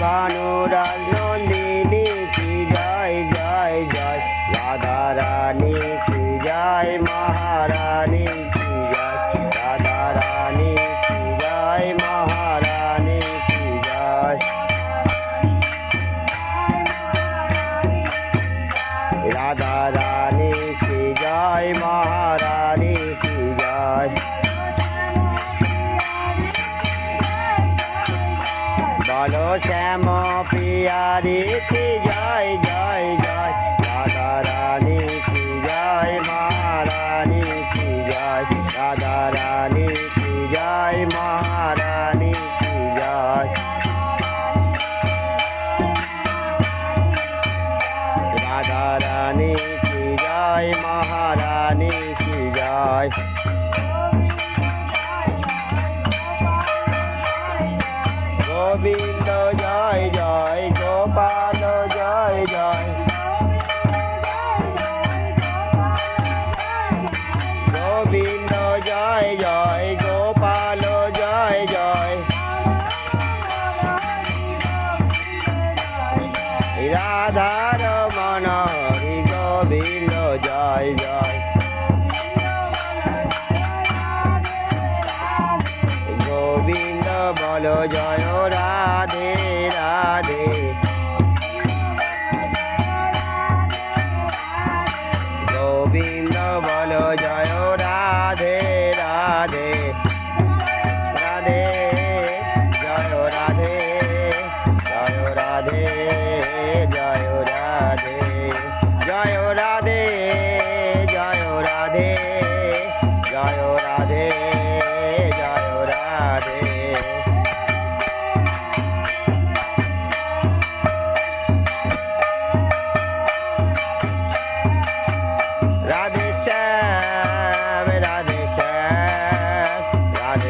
বানো শ্যাম পিয়ারিতি জয় রাধার মন হরি গোবিন্দ জয় জয়। গোবিন্দ বল জয় Radhe.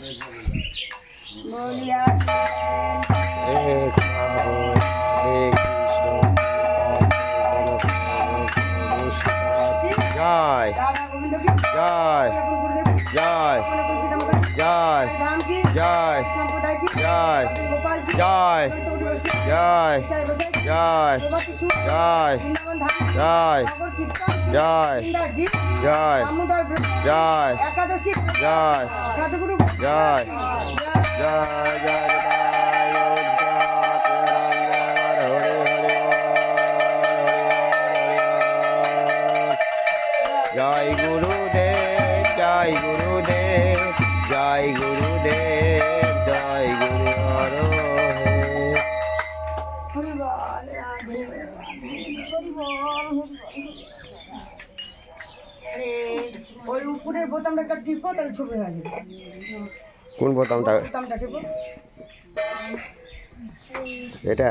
Die. Die. Die. Die. Die. জয়। জয়। জয়। জয় জয়। সাধুগুরু জয়। জয় জয়। জয় গুরুদেব জয় গুরুদেব জয় গুরুদেব জয় গুরু হর ওই উপরের বোতামটা একটা টিপো তাহলে ছবি হয়ে যাবে। কোন বোতামটা? বোতামটা টিপো। এটা?